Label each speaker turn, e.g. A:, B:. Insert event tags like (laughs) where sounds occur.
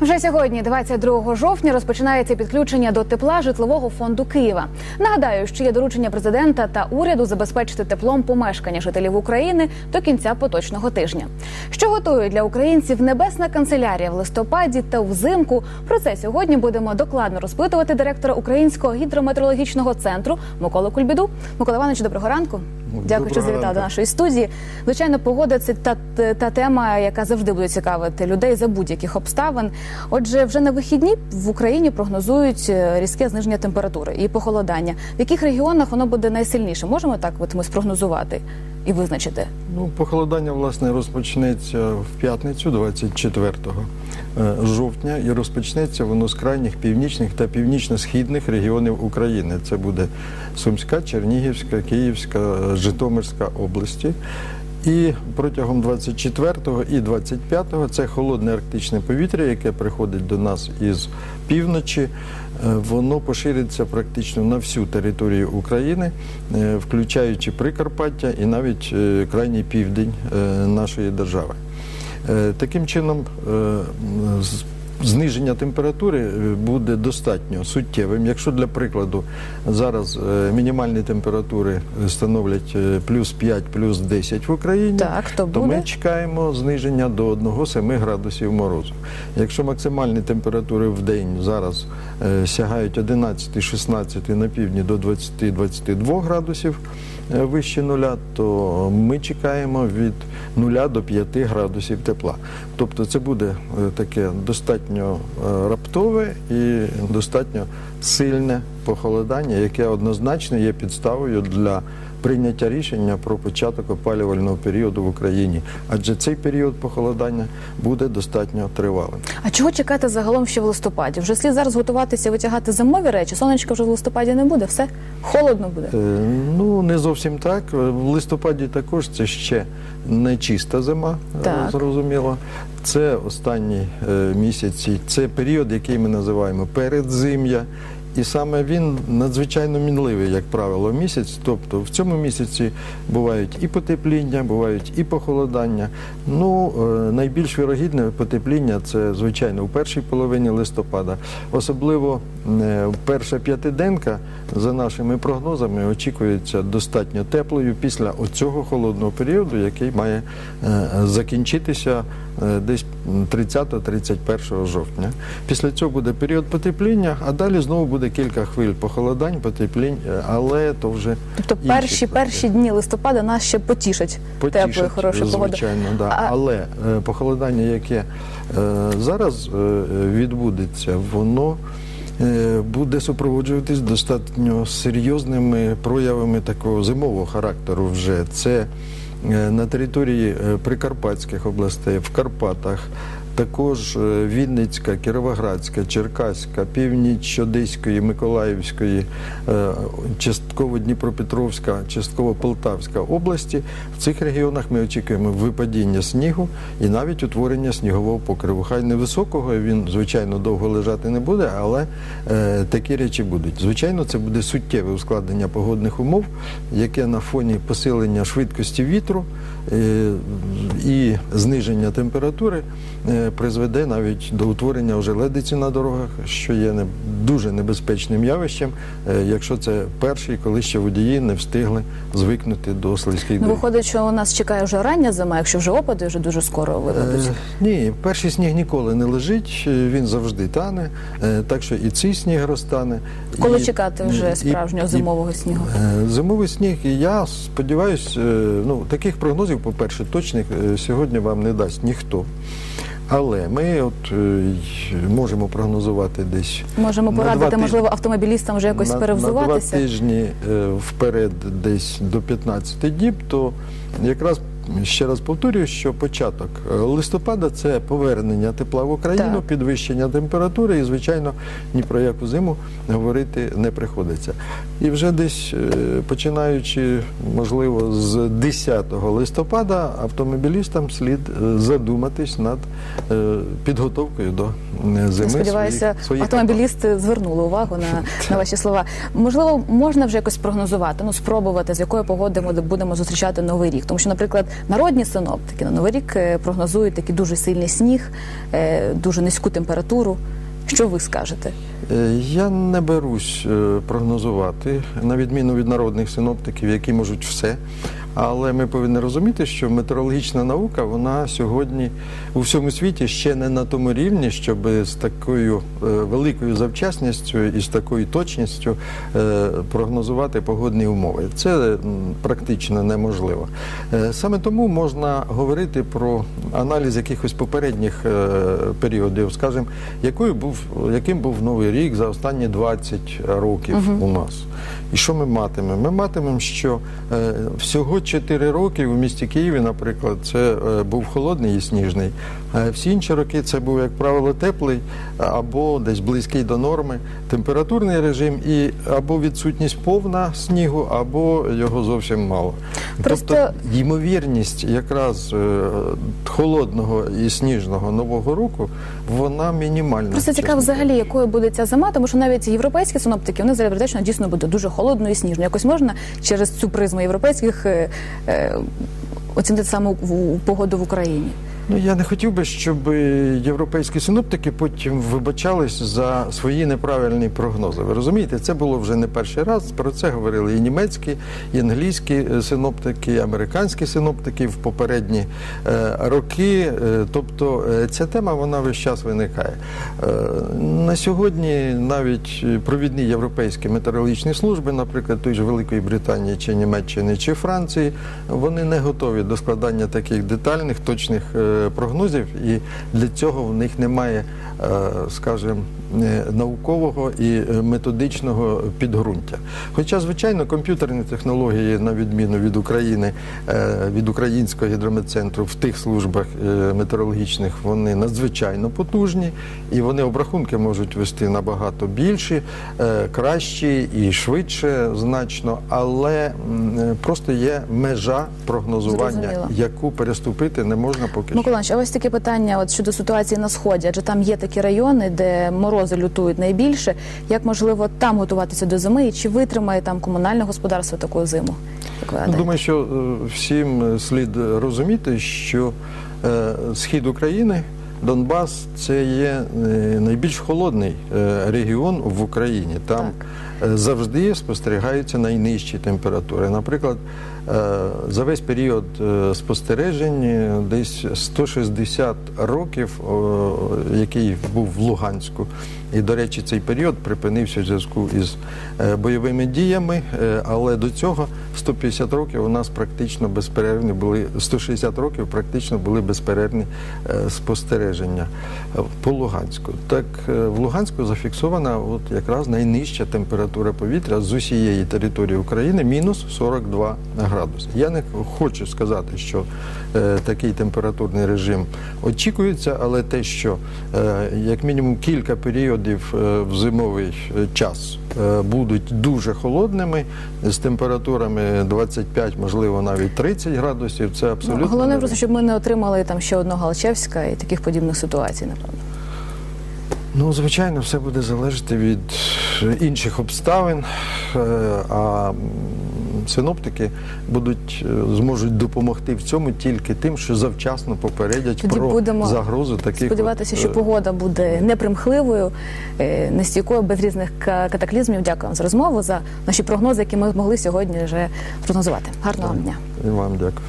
A: Вже сьогодні, 22 жовтня, розпочинається підключення до тепла житлового фонду Києва. Нагадаю, що є доручення президента та уряду забезпечити теплом помешкання жителів України до кінця поточного тижня. Що готує для українців небесна канцелярія в листопаді та взимку? Про це сьогодні будемо докладно розпитувати директора Українського гідрометеорологічного центру Миколу Кульбіду. Микола Іванович, доброго ранку. Дякую, що завітали до нашої студії. Звичайно, погода це та, та тема, яка завжди буде цікавити людей за будь-яких обставин. Отже, вже на вихідні в Україні прогнозують е, різке зниження температури і похолодання. В яких регіонах воно буде найсильніше? Можемо так от ми спрогнозувати і визначити?
B: Ну, похолодання власне розпочнеться в п'ятницю, 24 е, жовтня, і розпочнеться воно з крайніх північних та північно-східних регіонів України. Це буде Сумська, Чернігівська, Київська, Житомирська області. І протягом 24 і 25 це холодне арктичне повітря, яке приходить до нас із півночі. Е, Воно пошириться практично на всю територію України, е, включаючи Прикарпаття і навіть е, крайній південь нашої держави. Таким чином, з- зниження температури е, буде достатньо суттєвим. Якщо для прикладу зараз е, мінімальні температури е, становлять плюс 5, плюс 10 в Україні,
A: Так, то
B: то ми чекаємо зниження до 1-7 градусів морозу. Якщо максимальні температури в день зараз сягають 11-16 на півдні до 20-22 градусів вище нуля, то ми чекаємо від 0 до 5 градусів тепла. Тобто це буде е, таке достатньо е, раптове і достатньо сильне похолодання, яке однозначно є підставою для прийняття рішення про початок опалювального періоду в Україні, адже цей період похолодання буде достатньо тривалим.
A: А чого чекати загалом ще в листопаді? Вже слід зараз готуватися витягати зимові речі. Сонечка вже в листопаді не буде. Все холодно буде.
B: Е, Ну не зовсім так. В листопаді також це ще не чиста зима, е,
A: Так.
B: зрозуміло. Це останні е, місяці, це період, який ми називаємо передзим'я. І саме він надзвичайно мінливий, як правило, місяць. Тобто в цьому місяці бувають і потепління, бувають і похолодання. Ну, е, найбільш вірогідне потепління це, звичайно, у першій половині листопада. Особливо е, перша п'ятиденка, за нашими прогнозами, очікується достатньо теплою після оцього холодного періоду, який має е, закінчитися десь 30-31 жовтня. Після цього буде період потепління, а далі знову буде кілька хвиль похолодань, потеплінь, е, але то вже
A: Тобто
B: інші
A: перші перші дні листопада нас ще потішать, теплою,
B: Потішить,
A: хорошою погодою.
B: звичайно, да.
A: А-
B: але е, похолодання, яке е, зараз е, відбудеться, воно е, буде супроводжуватись достатньо серйозними проявами такого зимового характеру. Вже це е, на території е, Прикарпатських областей, в Карпатах. Також е, Вінницька, Кіровоградська, Черкаська, північ Одеської, Миколаївської, е, частково Дніпропетровська, частково Полтавська області. В цих регіонах ми очікуємо випадіння снігу і навіть утворення снігового покриву. Хай невисокого, він, звичайно, довго лежати не буде, але е, такі речі будуть. Звичайно, це буде суттєве ускладнення погодних умов, яке на фоні посилення швидкості вітру і зниження температури призведе навіть до утворення вже ледиці на дорогах, що є дуже небезпечним явищем, е, якщо це перший, коли ще водії не встигли звикнути до слизьких
A: Ну,
B: доріг.
A: виходить, що у нас чекає вже рання зима, якщо вже опади вже дуже скоро випадуть.
B: Е, Ні, перший сніг ніколи не лежить, е, він завжди тане, е, так що і цей сніг розтане.
A: Коли
B: І-
A: чекати вже справжнього
B: і-
A: зимового снігу?
B: Е, Зимовий сніг, і я сподіваюся, ну таких прогнозів, по-перше, точних е, сьогодні вам не дасть ніхто. Але ми от е, можемо прогнозувати десь
A: Можемо
B: на
A: порадити,
B: тижні-
A: можливо, автомобілістам вже якось
B: на, На
A: перевзуватися.
B: два тижні е, вперед, десь до 15 діб, то якраз ще раз повторюю, що початок е, листопада це повернення тепла в Україну,
A: Так.
B: підвищення температури, і звичайно ні про яку зиму говорити не приходиться. І вже десь е, починаючи, можливо, з 10 листопада автомобілістам слід е, задуматись над підготовкою до зими.
A: Сподіваюся,
B: своїх,
A: автомобілісти звернули увагу на, (laughs) на ваші слова. Можливо, можна вже якось прогнозувати, ну спробувати, з якої погоди ми будемо зустрічати новий рік. Тому що, наприклад, народні синоптики на новий рік е, прогнозують такий дуже сильний сніг, е, дуже низьку температуру. Що ви скажете?
B: Е, Я не берусь прогнозувати, на відміну від народних синоптиків, які можуть все. Але ми повинні розуміти, що метеорологічна наука вона сьогодні у всьому світі ще не на тому рівні, щоб з такою е, великою завчасністю і з такою точністю е, прогнозувати погодні умови. Це практично неможливо. Е, Саме тому можна говорити про аналіз якихось попередніх періодів, скажімо, якою був, яким був новий рік за останні 20 років у нас. І що ми матимемо? Ми матимемо, що е, всього 4 роки у місті Києві, наприклад, це е, був холодний і сніжний. А всі інші роки це був, як правило, теплий або десь близький до норми, температурний режим і або відсутність повна снігу, або його зовсім мало.
A: Просто-
B: Тобто ймовірність якраз е, холодного і сніжного нового року, вона мінімальна.
A: Просто цікаво, взагалі, якою буде ця зима, тому що навіть європейські синоптики вони заявляють, що дійсно буде дуже холодною і сніжною. Якось можна через цю призму європейських е, е, оцінити саме погоду в Україні.
B: Ну я не хотів би, щоб європейські синоптики потім вибачались за свої неправильні прогнози. Ви розумієте, це було вже не перший раз. Про це говорили і німецькі, і англійські е, синоптики, і американські синоптики в попередні е, роки. Е, Тобто е, ця тема вона весь час виникає. Е, На сьогодні навіть провідні європейські метеорологічні служби, наприклад, той же Великої Британії чи Німеччини чи Франції, вони не готові до складання таких детальних, точних прогнозів, і для цього в них немає, е, скажімо, наукового і е, методичного підґрунтя. Хоча, звичайно, комп'ютерні технології, на відміну від України, е, від українського гідрометцентру в тих службах е, метеорологічних, вони надзвичайно потужні, і вони обрахунки можуть вести набагато більші, е, кращі і швидше значно, але е, просто є межа прогнозування,
A: Зрозуміло.
B: яку переступити не можна поки що.
A: Микола, а ось таке питання от щодо ситуації на сході, адже там є такі райони, де морози лютують найбільше. Як можливо там готуватися до зими, і чи витримає там комунальне господарство таку зиму? Як
B: Ну? Думаю, що е, всім е, слід розуміти, що е, схід України, Донбас, це є е, найбільш холодний е, регіон в Україні. Там е, завжди спостерігаються найнижчі температури. Наприклад, за весь період спостережень десь 160 років, який був в Луганську. І, до речі, цей період припинився в зв'язку із бойовими діями, але до цього 150 років у нас практично безперервні були 160 років практично були безперервні е, спостереження е, по Луганську. Так е, в Луганську зафіксована от якраз найнижча температура повітря з усієї території України мінус 42 градуси. Я не хочу сказати, що е, такий температурний режим очікується, але те, що е, як мінімум кілька періодів е, в зимовий час е, будуть дуже холодними з температурами 25, можливо, навіть 30 градусів, це абсолютно
A: Ну, головне просто, щоб ми не отримали там ще одного Галчевська і таких подібних ситуацій, напевно.
B: Ну, звичайно, все буде залежати від інших обставин, е, а синоптики будуть е, зможуть допомогти в цьому тільки тим, що завчасно попередять
A: Тоді
B: про
A: будемо
B: загрозу таких
A: Сподіватися, що
B: е,
A: погода буде непримхливою, е, нестійкою, без різних катаклізмів. Дякую вам за розмову, за наші прогнози, які ми змогли сьогодні вже прогнозувати. Гарного вам дня.
B: І вам дякую.